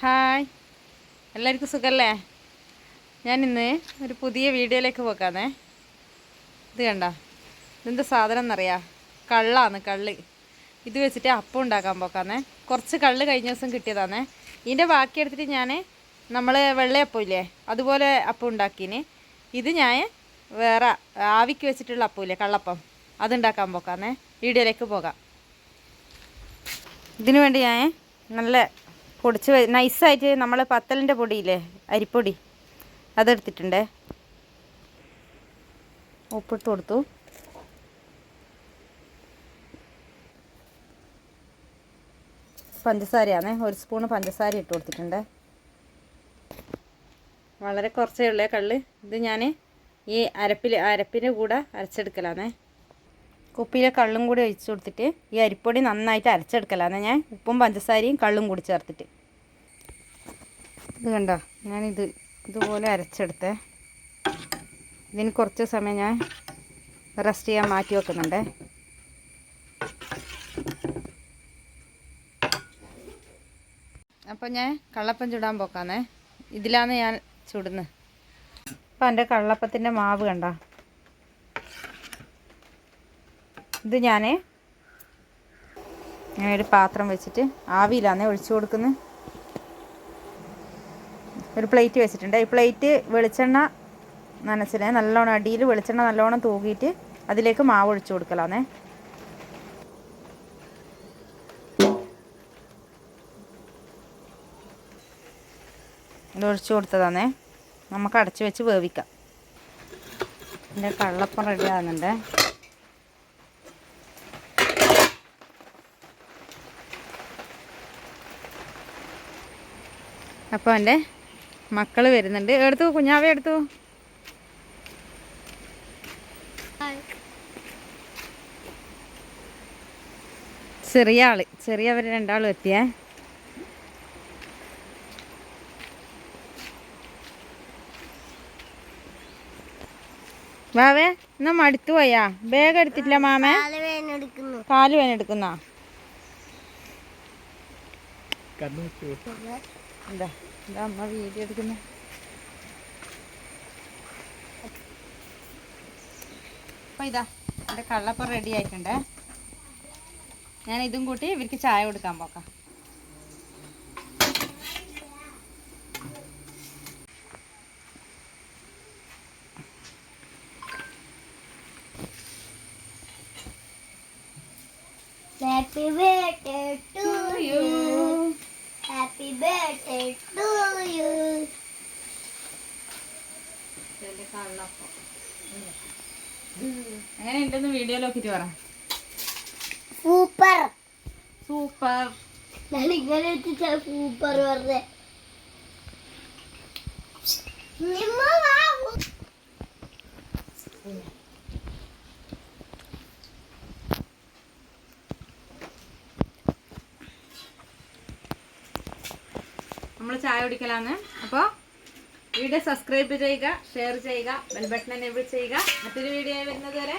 Hi. എല്ലാവർക്കും സുഖല്ലേ? ഞാൻ ഇന്ന് ഒരു പുതിയ വീഡിയോയിലേക്ക് പോക്കാന്നേ. ഇത് കണ്ട? ഇതെന്താ സാധനം എന്നറിയാം കള്ളാണ് കള്ള്. ഇത് വെച്ചിട്ട് അപ്പം ഉണ്ടാക്കാൻ പോക്കാന്നേ. കുറച്ച് കള്ള് കഴിഞ്ഞ ദിവസം കിട്ടിയതാന്നേ. ഇതിന്റെ ബാക്കി എടുത്തിട്ട് ഞാൻ നമ്മൾ വെള്ളയപ്പം ഇല്ലേ അതുപോലെ അപ്പം ഉണ്ടാക്കീന്. ഇത് ഞാൻ വേറെ ആവിക്ക് വെച്ചിട്ടുള്ള അപ്പം ഇല്ലേ കള്ളപ്പം. അതുണ്ടാക്കാൻ പോക്കാന്നേ. വീഡിയോയിലേക്ക് പോകാം. ഇതിനു വേണ്ടി ഞാൻ നല്ല പൊടിച്ച് വെ- നൈസായിട്ട് നമ്മൾ പത്തലിന്റെ പൊടിയില്ലേ അരിപ്പൊടി അതെടുത്തിട്ടുണ്ടേ. ഉപ്പിട്ട് കൊടുത്തു. പഞ്ചസാരയാണ് ഒരു സ്പൂണ് പഞ്ചസാര ഇട്ട് കൊടുത്തിട്ടുണ്ട്. വളരെ കുറച്ചേ ഉള്ളേ കള്ള്. ഇത് ഞാൻ ഈ അരപ്പിൽ അരപ്പിന്റെ കൂടെ അരച്ചെടുക്കലാണ്. കുപ്പിയിലെ കള്ളും കൂടി ഒഴിച്ച് കൊടുത്തിട്ട് ഈ അരിപ്പൊടി നന്നായിട്ട് അരച്ചെടുക്കലാണ് ഞാൻ. ഉപ്പും പഞ്ചസാരയും കള്ളും കൂടി ചേർത്തിട്ട്. ഇത് കണ്ടോ? ഞാനിത് ഇതുപോലെ അരച്ചെടുത്തേ. ഇതിന് കുറച്ച് സമയം ഞാൻ റെസ്റ്റ് ചെയ്യാൻ മാറ്റി വെക്കുന്നുണ്ട്. അപ്പോൾ ഞാൻ കള്ളപ്പം ചുടാൻ പോക്കാന്നേ. ഇതിലാണ് ഞാൻ ചുടുന്നത് അപ്പോൾ എന്റെ കള്ളപ്പത്തിന്റെ മാവ് കണ്ട? ഇത് ഞാൻ ഞാനൊരു പാത്രം വെച്ചിട്ട് ആവിയിലാന്നേ ഒഴിച്ചു കൊടുക്കുന്നത് ഒരു പ്ലേറ്റ് വെച്ചിട്ടുണ്ട്. ഈ പ്ലേറ്റ് വെളിച്ചെണ്ണ നനച്ചിനെ. നല്ലോണം അടിയിൽ വെളിച്ചെണ്ണ നല്ലോണം തൂകിയിട്ട് അതിലേക്ക് മാവ് ഒഴിച്ചു കൊടുക്കലാന്നേ. ഇതൊഴിച്ചു കൊടുത്തതാന്നേ. നമുക്ക് അടച്ചു വെച്ച് വേവിക്കാം. എന്റെ കള്ളപ്പം റെഡി ആകുന്നുണ്ട് അപ്പോൾ എന്റെ മക്കൾ വരുന്നുണ്ട്. എടുത്തു കുഞ്ഞാവെ എടുത്തു. ചെറിയ ആൾ. ചെറിയവർ രണ്ടാളും എത്തിയേ. വാവേ എന്നാ മടുത്തു പോയാ? ബാഗ് എടുത്തിട്ടില്ല മാമേ? എടുക്കുന്നു. കാൽ വേന എടുക്കുന്ന? എന്താ? എന്താ അമ്മ വീഡിയോ എടുക്കുന്നത് അപ്പോൾ ഇതാ എന്റെ കള്ളപ്പം റെഡി ആയിട്ടുണ്ട്. ഞാൻ ഇതും കൂട്ടി ഇവർക്ക് ചായ കൊടുക്കാൻ പോക്കാം. Happy birthday to you happy birthday to you എങ്ങനെ ഉണ്ടെന്ന് വീഡിയോ നോക്കിട്ട് പറ. സൂപ്പർ. സൂപ്പർ. ഞാൻ ഇങ്ങനെ സൂപ്പർ പറഞ്ഞേ. നിമ്മ വാ. നമ്മൾ ചായ കുടിക്കലാന്ന്. അപ്പോൾ വീഡിയോ സബ്സ്ക്രൈബ് ചെയ്യുക ഷെയർ ചെയ്യുക ബെൽബട്ടൺ എനേബിൾ ചെയ്യുക. മറ്റൊരു വീഡിയോ വരുന്നത് വരെ.